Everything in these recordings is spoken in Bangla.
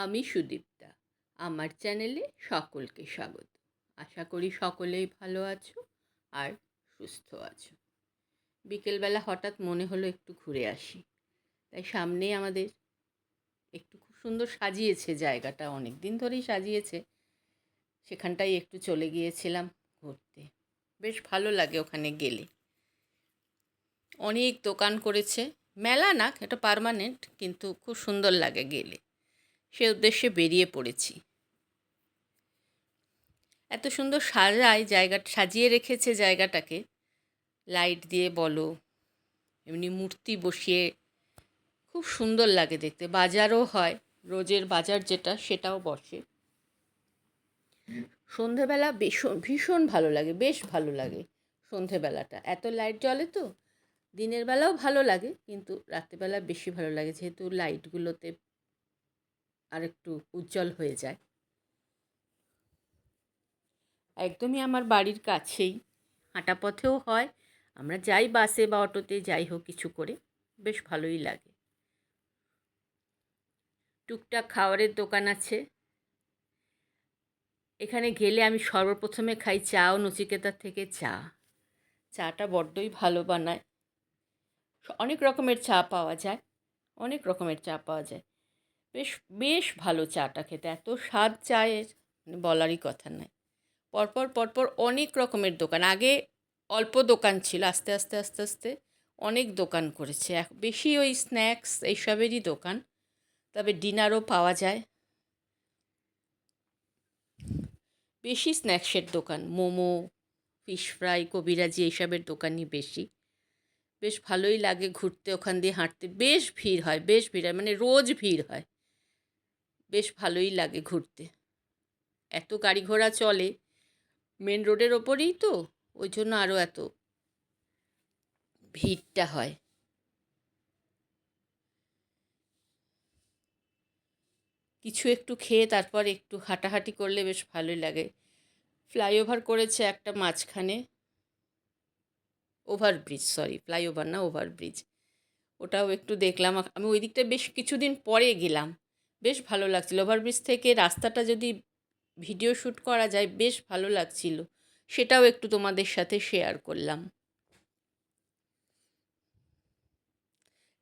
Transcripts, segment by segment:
আমি সুদীপ্তা। আমার চ্যানেলে সকলকে স্বাগত। আশা করি সকলেই ভালো আছো আর সুস্থ আছো। বিকেলবেলা হঠাৎ মনে হলো একটু ঘুরে আসি। তাই সামনেই আমাদের একটু খুব সুন্দর সাজিয়েছে জায়গাটা। অনেক দিন ধরেই সাজিয়েছে। সেখানটাই একটু চলে গিয়েছিলাম ঘুরতে। বেশ ভালো লাগে ওখানে গেলে। অনেক দোকান করেছে। মেলা না, এটা পারমানেন্ট কিন্তু খুব সুন্দর লাগে গেলে। সে উদ্দেশ্যে বেরিয়ে পড়েছি। এত সুন্দর সাজায় জায়গা, সাজিয়ে রেখেছে জায়গাটাকে। লাইট দিয়ে বলো, এমনি মূর্তি বসিয়ে খুব সুন্দর লাগে দেখতে। বাজারও হয়, রোজের বাজার যেটা সেটাও বসে। সন্ধেবেলা ভীষণ ভীষণ ভালো লাগে, বেশ ভালো লাগে সন্ধেবেলাটা। এত লাইট জ্বলে তো, দিনের বেলাও ভালো লাগে, কিন্তু রাত্রিবেলা বেশি ভালো লাগে, যেহেতু লাইটগুলোতে আর একটু উজ্জ্বল হয়ে যায়। একদমই আমার বাড়ির কাছেই। হাঁটা পথেও হয়। আমরা যাই বাসে বা অটোতে, যাই হোক কিছু করে, বেশ ভালোই লাগে। টুকটাক খাবারের দোকান আছে। এখানে গেলে আমি সর্বপ্রথমে খাই চা ও নচিকেতার থেকে চা। চাটা বড্ডই ভালো বানায়। অনেক রকমের চা পাওয়া যায়। অনেক রকমের চা পাওয়া যায়। বেশ বেশ ভালো চাটা খেতে। এত স্বাদ চায়ের মানে বলারই কথা নয়। পরপর পরপর অনেক রকমের দোকান। আগে অল্প দোকান ছিল, আস্তে আস্তে আস্তে আস্তে অনেক দোকান করেছে। বেশি ওই স্ন্যাক্স এইসবেরই দোকান। তবে ডিনারও পাওয়া যায়। বেশি স্ন্যাক্সের দোকান। মোমো, ফিশ ফ্রাই, কবিরাজি এইসবের দোকানই বেশি। বেশ ভালোই লাগে ঘুরতে, ওখান দিয়ে হাঁটতে। বেশ ভিড় হয়, বেশ ভিড় হয় মানে রোজ ভিড় হয়। বেশ ভালোই লাগে ঘুরতে। এত গাড়ি ঘোড়া চলে মেন রোডের ওপরেই তো, ওই জন্য আরও এত ভিড়টা হয়। কিছু একটু খেয়ে তারপর একটু হাঁটাহাঁটি করলে বেশ ভালোই লাগে। ফ্লাইওভার করেছে একটা মাঝখানে। ওভারব্রিজ সরি ফ্লাইওভার না ওভারব্রিজ ওটাও একটু দেখলাম। আমি ওই দিকটা বেশ কিছুদিন পরে গেলাম। বেশ ভালো লাগছিল। ওভারব্রিজ থেকে রাস্তাটা যদি ভিডিও শ্যুট করা যায়, বেশ ভালো লাগছিল। সেটাও একটু তোমাদের সাথে শেয়ার করলাম।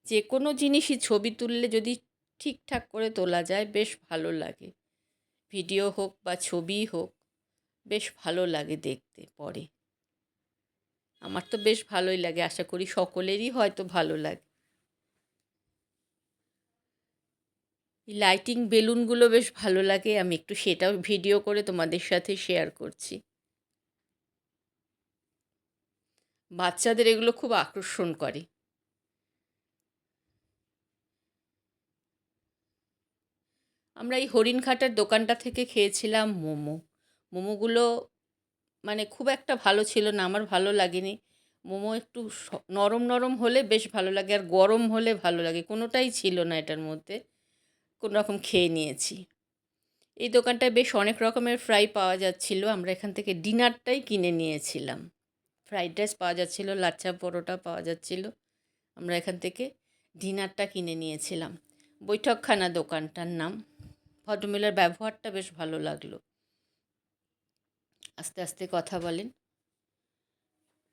যে কোনো জিনিসই ছবি তুললে যদি ঠিকঠাক করে তোলা যায়, বেশ ভালো লাগে। ভিডিও হোক বা ছবি হোক, বেশ ভালো লাগে দেখতে পরে। আমার তো বেশ ভালোই লাগে, আশা করি সকলেরই হয়তো ভালো লাগে। লাইটিং বেলুনগুলো বেশ ভালো লাগে, আমি একটু সেটাও ভিডিও করে তোমাদের সাথে শেয়ার করছি। বাচ্চাদের এগুলো খুব আকর্ষণ করে। আমরা এই হরিণঘাটার দোকানটা থেকে খেয়েছিলাম মোমো। মোমোগুলো মানে খুব একটা ভালো ছিল না, আমার ভালো লাগেনি। মোমো একটু নরম নরম হলে বেশ ভালো লাগে, আর গরম হলে ভালো লাগে, কোনোটাই ছিল না এটার মধ্যে। কোনো রকম খেয়ে নিয়েছি। এই দোকানটায় বেশ অনেক রকমের ফ্রাই পাওয়া যাচ্ছিল। আমরা এখান থেকে ডিনারটাই কিনে নিয়েছিলাম। ফ্রাইড রাইস পাওয়া যাচ্ছিল, লাচ্ছা পরোটা পাওয়া যাচ্ছিল। আমরা এখান থেকে ডিনারটা কিনে নিয়েছিলাম। বৈঠকখানা দোকানটার নাম। ভদ্রমহিলার ব্যবহারটা বেশ ভালো লাগল। আস্তে আস্তে কথা বলেন।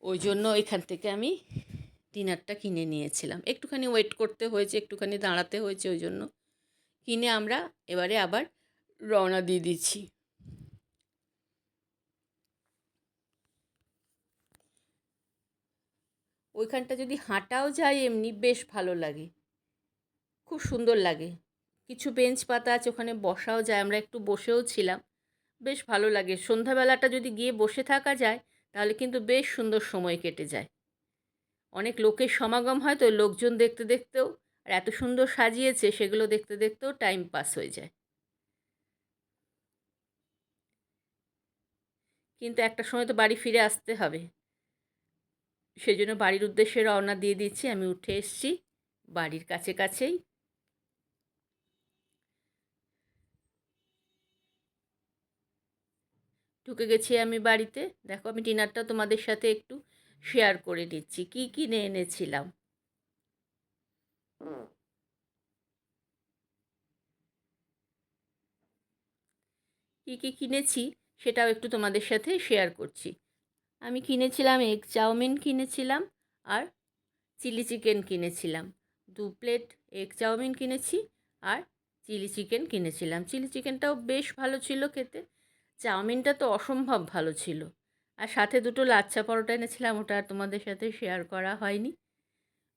ওই জন্য এখান থেকে আমি ডিনারটা কিনে নিয়েছিলাম। একটুখানি ওয়েট করতে হয়েছে, একটুখানি দাঁড়াতে হয়েছে ওই জন্য। কিনে আমরা এবারে আবার রওনা দিয়ে দিচ্ছি। ওইখানটা যদি হাঁটাও যায় এমনি বেশ ভালো লাগে। খুব সুন্দর লাগে। কিছু বেঞ্চ পাতা আছে ওখানে বসাও যায়, আমরা একটু বসেও ছিলাম। বেশ ভালো লাগে। সন্ধ্যাবেলাটা যদি গিয়ে বসে থাকা যায়, তাহলে কিন্তু বেশ সুন্দর সময় কেটে যায়। অনেক লোকের সমাগম হয় তো, লোকজন দেখতে দেখতেও আর এত সুন্দর সাজিয়েছে, সেগুলো দেখতে দেখতেও টাইম পাস হয়ে যায়। কিন্তু একটা সময় তো বাড়ি ফিরে আসতে হবে। সেই জন্য বাড়ির উদ্দেশ্যে রওনা দিয়ে দিচ্ছি। আমি উঠে এসছি বাড়ির কাছে কাছেই। ঢুকে গেছি আমি বাড়িতে। দেখো আমি ডিনারটা তোমাদের সাথে একটু শেয়ার করে নিচ্ছি। কী কিনে এনেছিলাম? কী কী কিনেছি সেটাও একটু তোমাদের সাথে শেয়ার করছি। আমি কিনেছিলাম এগ চাউমিন কিনেছিলাম আর চিলি চিকেন কিনেছিলাম। দু প্লেট এগ চাউমিন কিনেছি আর চিলি চিকেন কিনেছিলাম। চিলি চিকেনটাও বেশ ভালো ছিল খেতে। চাউমিনটা তো অসম্ভব ভালো ছিল। আর সাথে দুটো লাচ্ছা পরোটা এনেছিলাম, ওটা আর তোমাদের সাথে শেয়ার করা হয়নি।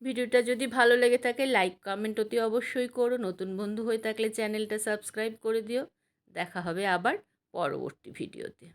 ভিডিওটা যদি ভালো লেগে থাকে, লাইক, কমেন্ট অতি অবশ্যই করো। নতুন বন্ধু হয়ে থাকলে চ্যানেলটা সাবস্ক্রাইব করে দিও। দেখা হবে আবার পরবর্তী ভিডিওতে।